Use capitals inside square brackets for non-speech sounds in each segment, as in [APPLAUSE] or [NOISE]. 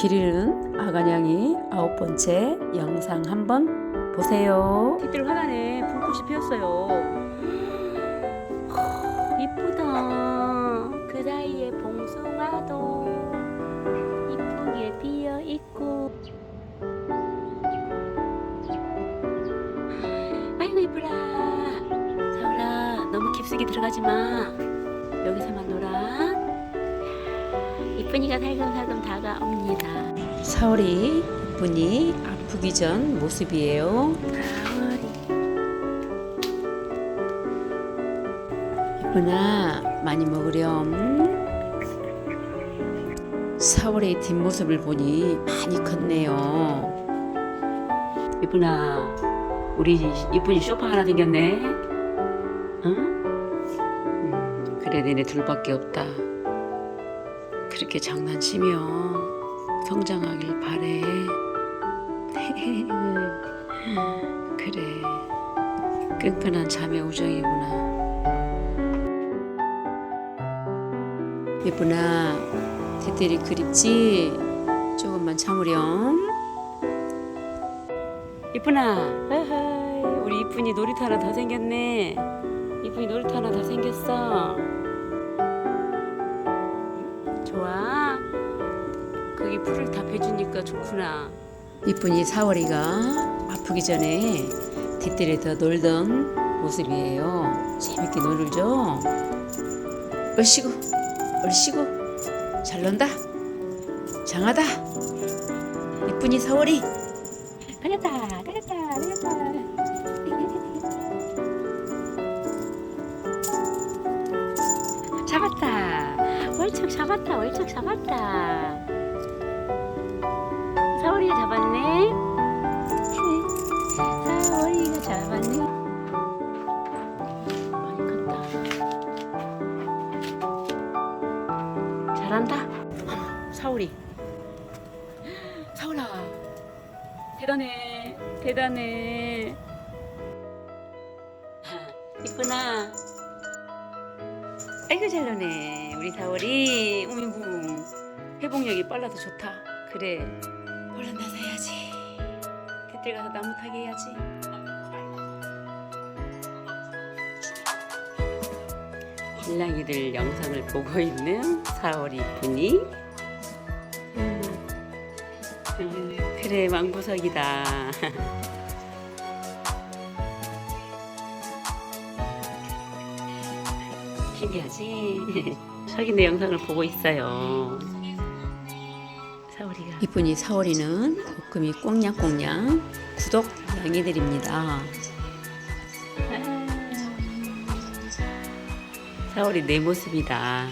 길 잃은 아가냥이 아홉 번째 영상 한번 보세요. 뒷들 화단에 불꽃이 피었어요. 하, 이쁘다. 그 사이에 봉숭아도 이쁘게 피어 있고. 아이고 이쁘라. 사울아 너무 깊숙이 들어가지 마. 여기서만. 이쁜이가 살금살금 다가옵니다. 사월이 이쁜이 아프기 전 모습이에요. 이쁜아 많이 먹으렴. 사월의 뒷모습을 보니 많이 컸네요. 이쁘나 우리 이쁜이 쇼파 하나 생겼네. 응? 음, 그래 너네 둘밖에 없다. 그렇게 장난치며 성장하길 바래. [LAUGHS] 그래 끈끈한 자매 우정이구나. 예쁘나 대들이 그립지? 조금만 참으렴. 이쁘나. 우리 이쁜이 놀이터 하나 더 생겼네. 이쁜이 놀이터 하나 더 생겼어. 좋아. 거기 풀을 다 베주니까 좋구나. 이쁜이 사월이가 아프기 전에 뒷뜰에서 놀던 모습이에요. 재밌게 놀죠? 얼씨구, 얼씨구, 잘 논다. 장하다. 이쁜이 사월이. 잡았다, 월척 잡았다. 사월이가 잡았네. 사월이가 잡았네. 많이 컸다. 잘한다. 사월이. 사월아. 대단해. 대단해. 이쁘나. 아이고 잘 노네. 우리 사월이. 어이구. 회복력이 빨라서 좋다. 그래. 얼른 나서 해야지. 그때 가서 나무 타기 해야지. 신랑이들 영상을 보고 있는 사월이 분이. 음, 음, 그래 망부석이다. [LAUGHS] 신기하지? 자기네 영상을 보고 있어요. 사월이가 이쁜이 사월이는 볶음이 꽁냥꽁냥 구독 양해드립니다. 사월이 내 모습이다.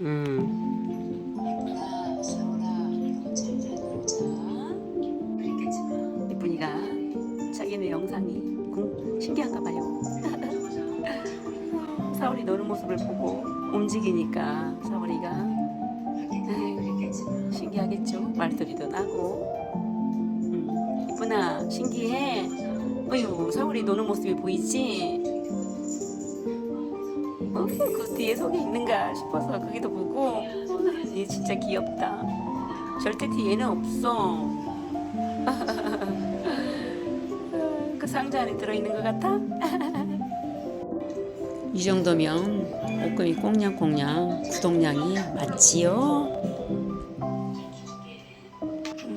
음. 사월이 노는 모습을 보고 움직이니까 사월이가 신기하겠죠. 말소리도 나고. 음, 이쁜아 신기해. 어휴 사월이 노는 모습이 보이지? 어, 그 뒤에 속에 있는가 싶어서 거기도 보고 얘 진짜 귀엽다. 절대 뒤에는 없어. [LAUGHS] 그 상자 안에 들어있는 것 같아? [LAUGHS] 이 정도면 볶음이 꽁냥꽁냥 구독량이 맞지요?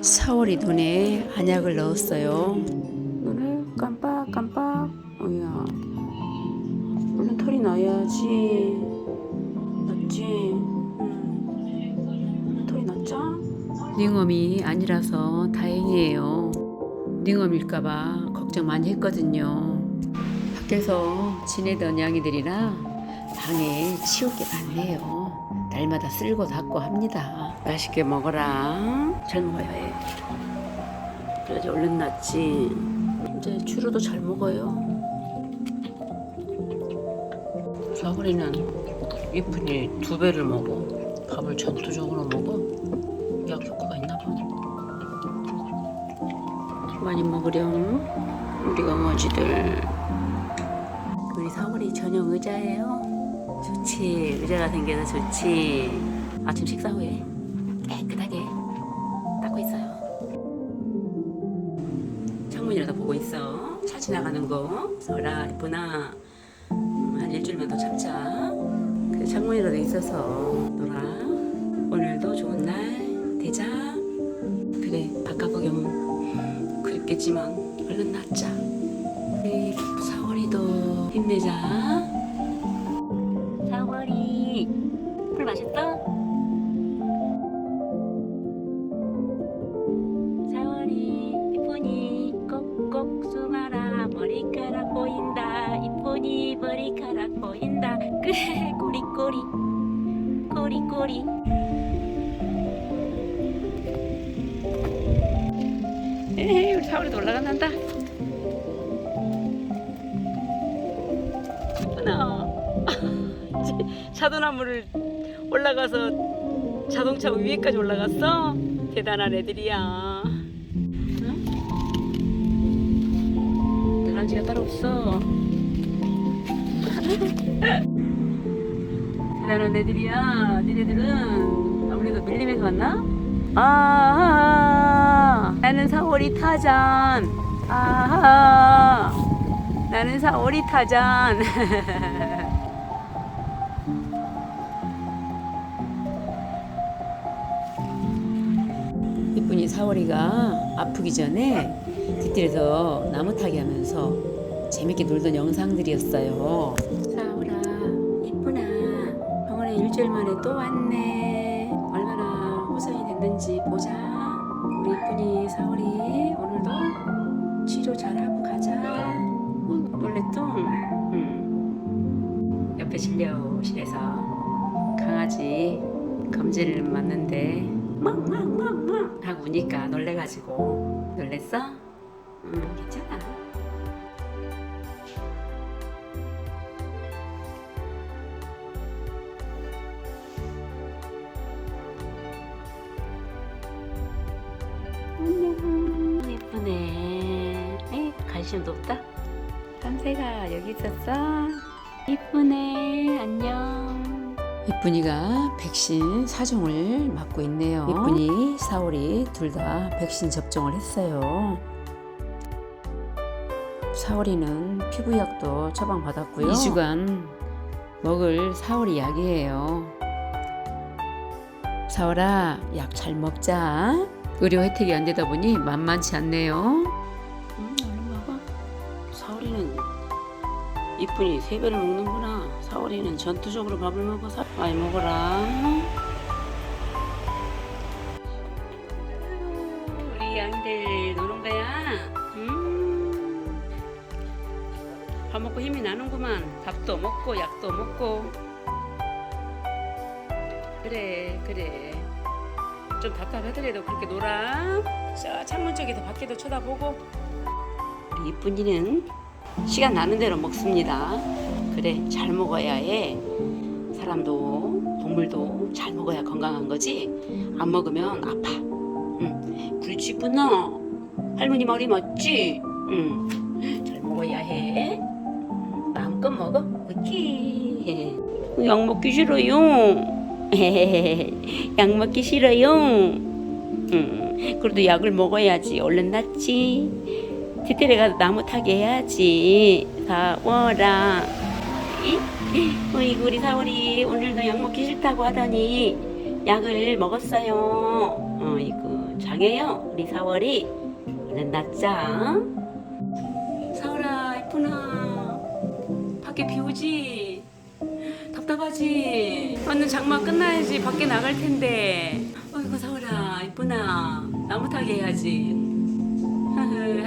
사월이 눈에 안약을 넣었어요. 눈을 깜빡깜빡. 어야. 얼른 털이 나야지. 났지? 응. 털이 났죠? 링엄이 아니라서 다행이에요. 링엄일까봐 걱정 많이 했거든요. 밖에서 지내던 양이들이라 방에 치울 게 많네요. 날마다 쓸고 닦고 합니다. 맛있게 먹어라. 잘 먹어야 해. 그래야지 얼른 낫지. 이제 주로도 잘 먹어요. 사월이는 이쁜이 두 배를 먹어. 밥을 전투적으로 먹어. 약 효과가 있나 봐. 많이 먹으렴. 우리 강아지들. 전용 의자예요. 좋지. 의자가 생겨서 좋지. 아침 식사 후에 깨끗하게 닦고 있어요. 창문이라도 보고 있어. 차 지나가는 거. 설아, 이쁘나. 음, 한 일주일만 더 참자. 그 창문이라도 있어서 놀아. 오늘도 좋은 날 되자. 그래, 바깥 구경 그립겠지만 얼른 낫자. 힘내자. 사월이 물 마셨어? 사월이 이쁘니 꼭꼭 숨어라. 머리카락 보인다. 이쁘니 머리카락 보인다. 꼬리꼬리. 꼬리꼬리. 에이 우리 사월이도 올라간단다 이쁘나 [LAUGHS] 자도나무를 올라가서 자동차 위에까지 올라갔어? 대단한 애들이야. 응? 대단지가 따로 없어. [LAUGHS] 대단한 애들이야. 니네들은 아무래도 밀림에서 왔나? 아, 나는 사오리 타잔. 아, 나는 사오리 타잔. [LAUGHS] 이쁜이 사월이가 아프기 전에 뒷뜰에서 나무 타기 하면서 재밌게 놀던 영상들이었어요. 사월아, 이쁘나. 병원에 일주일 만에 또 왔네. 얼마나 호전이 됐는지 보자. 어, 놀랬죠? 응. 옆에 진료실에서 강아지 검진을 맞는데 멍멍멍멍 하고 우니까 놀래가지고 놀랬어? 응 괜찮아 안녕 예쁘네 에이 관심도 없다 깜 새가 여기 있었어 이쁘네 안녕 이쁜이가 백신 4종을 맞고 있네요. 이쁜이, 사월이 둘 다 백신 접종을 했어요. 사월이는 피부약도 처방받았고요. 2주간 먹을 사월이 약이에요. 사월아, 약 잘 먹자. 의료 혜택이 안 되다 보니 만만치 않네요. 이쁜이 세 배를 먹는구나. 사월이는 전투적으로 밥을 먹어서 많이 먹어라. 우리 양들 노는 거야. 음. 밥 먹고 힘이 나는구만. 밥도 먹고 약도 먹고. 그래 그래. 좀 답답하더라도 그렇게 놀아. 저 창문 쪽에도 밖에도 쳐다보고. 우리 이쁜이는 시간 나는 대로 먹습니다. 그래, 잘 먹어야 해. 사람도 동물도 잘 먹어야 건강한 거지. 안 먹으면 아파. 응, 이쁘나. 할머니 말이 맞지? 응, 잘 먹어야 해. 마음껏 먹어. 그치? 약 먹기 싫어요. [LAUGHS] 약 먹기 싫어요. 응, 그래도 약을 먹어야지. 얼른 낫지. 뒤뜰에 가서 나무 타게 해야지. 사월아. 어이구, 우리 사월이 오늘도 약 먹기 싫다고 하더니 약을 먹었어요. 어이구, 장해요. 우리 사월이. 얼른 낫자. 사월아, 이쁘나. 밖에 비 오지? 답답하지? 완전 장마 끝나야지 밖에 나갈 텐데. 어이구, 사월아, 이쁘나. 나무 타게 해야지.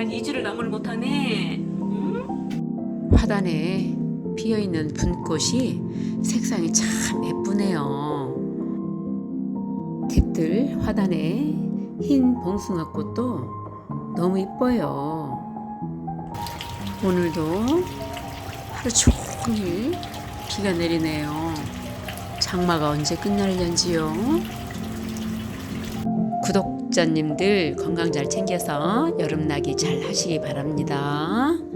한 2주를 나무를 못하네. 응? 화단에 피어있는 분꽃이 색상이 참 예쁘네요. 뒷들 화단에 흰 봉숭아꽃도 너무 이뻐요. 오늘도 하루 종일 비가 내리네요. 장마가 언제 끝날련지요? 구독자님들 건강 잘 챙겨서 여름나기 잘 하시기 바랍니다.